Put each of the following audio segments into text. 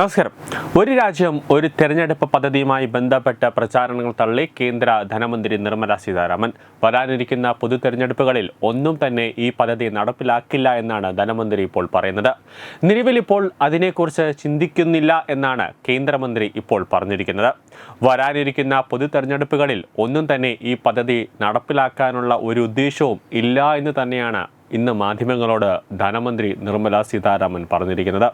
നമസ്കാരം. ഒരു രാജ്യം ഒരു തെരഞ്ഞെടുപ്പ് പദ്ധതിയുമായി ബന്ധപ്പെട്ട പ്രചാരണങ്ങൾ തള്ളി കേന്ദ്ര ധനമന്ത്രി നിർമ്മല സീതാരാമൻ. വരാനിരിക്കുന്ന പൊതു തെരഞ്ഞെടുപ്പുകളിൽ ഒന്നും തന്നെ ഈ പദ്ധതി നടപ്പിലാക്കില്ല എന്നാണ് ധനമന്ത്രി ഇപ്പോൾ പറയുന്നത്. നിലവിൽ ഇപ്പോൾ അതിനെക്കുറിച്ച് ചിന്തിക്കുന്നില്ല എന്നാണ് കേന്ദ്രമന്ത്രി ഇപ്പോൾ പറഞ്ഞിരിക്കുന്നത്. വരാനിരിക്കുന്ന പൊതു തെരഞ്ഞെടുപ്പുകളിൽ ഒന്നും തന്നെ ഈ പദ്ധതി നടപ്പിലാക്കാനുള്ള ഒരു ഉദ്ദേശവും ഇല്ല എന്ന് തന്നെയാണ് ഇന്ന് മാധ്യമങ്ങളോട് ധനമന്ത്രി നിർമ്മല സീതാരാമൻ പറഞ്ഞിരിക്കുന്നത്.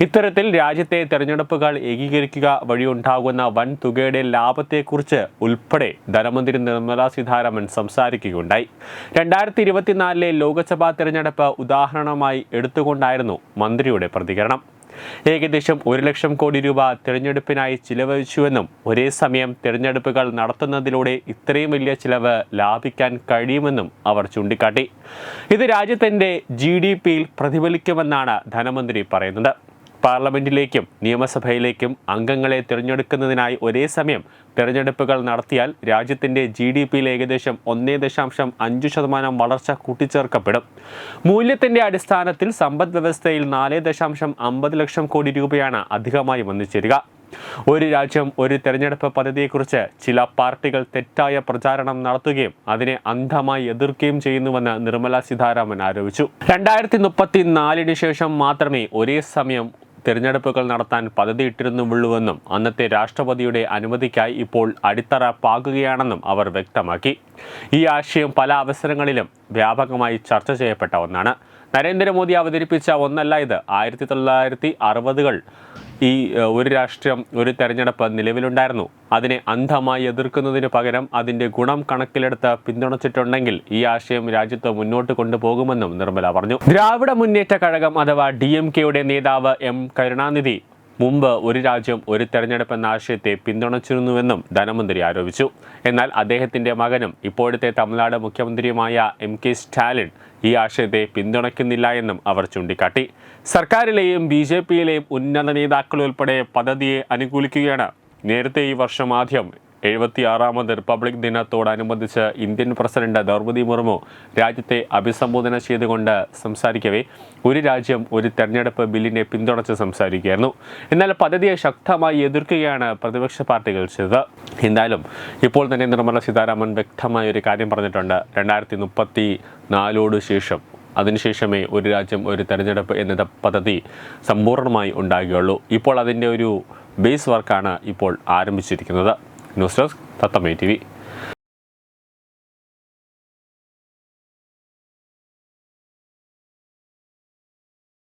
ഇത്തരത്തിൽ രാജ്യത്തെ തെരഞ്ഞെടുപ്പുകൾ ഏകീകരിക്കുക വഴിയുണ്ടാകുന്ന വൻ തുകയുടെ ലാഭത്തെക്കുറിച്ച് ഉൾപ്പെടെ ധനമന്ത്രി നിർമ്മല സീതാരാമൻ സംസാരിക്കുകയുണ്ടായി. രണ്ടായിരത്തി ഇരുപത്തിനാലിലെ ലോക്സഭാ തെരഞ്ഞെടുപ്പ് ഉദാഹരണമായി എടുത്തുകൊണ്ടായിരുന്നു മന്ത്രിയുടെ പ്രതികരണം. ഏകദേശം ഒരു ലക്ഷം കോടി രൂപ തിരഞ്ഞെടുപ്പിനായി ചിലവഴിച്ചുവെന്നും ഒരേ സമയം തിരഞ്ഞെടുപ്പുകൾ നടത്തുന്നതിലൂടെ ഇത്രയും വലിയ ചിലവ് ലാഭിക്കാൻ കഴിയുമെന്നും അവർ ചൂണ്ടിക്കാട്ടി. ഇത് രാജ്യത്തിന്റെ ജി ഡി പിയിൽ പ്രതിഫലിക്കുമെന്നാണ് ധനമന്ത്രി പറയുന്നത്. പാർലമെന്റിലേക്കും നിയമസഭയിലേക്കും അംഗങ്ങളെ തിരഞ്ഞെടുക്കുന്നതിനായി ഒരേ സമയം തിരഞ്ഞെടുപ്പുകൾ നടത്തിയാൽ രാജ്യത്തിന്റെ ജി ഡി പിയിൽ ഏകദേശം ഒന്നേ ദശാംശം അഞ്ച് ശതമാനം വളർച്ച കൂട്ടിച്ചേർക്കപ്പെടും. മൂല്യത്തിന്റെ അടിസ്ഥാനത്തിൽ സമ്പദ് വ്യവസ്ഥയിൽ നാല് ദശാംശം അമ്പത് ലക്ഷം കോടി രൂപയാണ് അധികമായി വന്നിച്ചേരുക ഒരു രാജ്യം ഒരു തെരഞ്ഞെടുപ്പ് പദ്ധതിയെക്കുറിച്ച് ചില പാർട്ടികൾ തെറ്റായ പ്രചാരണം നടത്തുകയും അതിനെ അന്ധമായി എതിർക്കുകയും ചെയ്യുന്നുവെന്ന് നിർമ്മല സീതാരാമൻ ആരോപിച്ചു. രണ്ടായിരത്തി മുപ്പത്തി നാലിന് ശേഷം മാത്രമേ ഒരേ സമയം തിരഞ്ഞെടുപ്പുകൾ നടത്താൻ പദ്ധതിയിട്ടിരുന്നുള്ളൂവെന്നും അന്നത്തെ രാഷ്ട്രപതിയുടെ അനുമതിക്കായി ഇപ്പോൾ അടിത്തറ പാകുകയാണെന്നും അവർ വ്യക്തമാക്കി. ഈ ആശയം പല അവസരങ്ങളിലും വ്യാപകമായി ചർച്ച ചെയ്യപ്പെട്ട ഒന്നാണ്. നരേന്ദ്രമോദി അവതരിപ്പിച്ച ഒന്നല്ല ഇത്. ആയിരത്തി തൊള്ളായിരത്തി അറുപതുകൾ ഈ ഒരു രാഷ്ട്രം ഒരു തെരഞ്ഞെടുപ്പ് നിലവിലുണ്ടായിരുന്നു. അതിനെ അന്ധമായി എതിർക്കുന്നതിന് പകരം അതിന്റെ ഗുണം കണക്കിലെടുത്ത് പിന്തുണച്ചിട്ടുണ്ടെങ്കിൽ ഈ ആശയം രാജ്യത്ത് മുന്നോട്ട് കൊണ്ടുപോകുമെന്നും നിർമ്മല പറഞ്ഞു. ദ്രാവിഡ മുന്നേറ്റ കഴകം അഥവാ ഡി എം കെയുടെ നേതാവ് എം കരുണാനിധി മുമ്പ് ഒരു രാജ്യം ഒരു തെരഞ്ഞെടുപ്പ് എന്ന ആശയത്തെ പിന്തുണച്ചിരുന്നുവെന്നും ധനമന്ത്രി ആരോപിച്ചു. എന്നാൽ അദ്ദേഹത്തിന്റെ മകനും ഇപ്പോഴത്തെ തമിഴ്നാട് മുഖ്യമന്ത്രിയുമായ എം കെ സ്റ്റാലിൻ ഈ ആശയത്തെ പിന്തുണയ്ക്കുന്നില്ല എന്നും അവർ ചൂണ്ടിക്കാട്ടി. സർക്കാരിലെയും ബി ജെ പിയിലെയും ഉന്നത നേതാക്കൾ ഉൾപ്പെടെ പദ്ധതിയെ അനുകൂലിക്കുകയാണ്. നേരത്തെ ഈ വർഷം ആദ്യം എഴുപത്തിയാറാമത് റിപ്പബ്ലിക് ദിനത്തോടനുബന്ധിച്ച് ഇന്ത്യൻ പ്രസിഡന്റ് ദ്രൗപദി മുർമു രാജ്യത്തെ അഭിസംബോധന ചെയ്തുകൊണ്ട് സംസാരിക്കവേ. ഒരു രാജ്യം ഒരു തെരഞ്ഞെടുപ്പ് ബില്ലിനെ പിന്തുണച്ച് സംസാരിക്കുകയായിരുന്നു. എന്നാൽ പദ്ധതിയെ ശക്തമായി എതിർക്കുകയാണ് പ്രതിപക്ഷ പാർട്ടികൾ ചെയ്തത്. എന്തായാലും ഇപ്പോൾ തന്നെ നിർമ്മല സീതാരാമൻ വ്യക്തമായ ഒരു കാര്യം പറഞ്ഞിട്ടുണ്ട്. രണ്ടായിരത്തി മുപ്പത്തി നാലോട് ശേഷം അതിനുശേഷമേ ഒരു രാജ്യം ഒരു തെരഞ്ഞെടുപ്പ് എന്ന പദ്ധതി സമ്പൂർണമായി ഉണ്ടാകുകയുള്ളൂ. ഇപ്പോൾ അതിന്റെ ഒരു ബേസ് വർക്കാണ് ഇപ്പോൾ ആരംഭിച്ചിരിക്കുന്നത്. News desk തത്തമേ T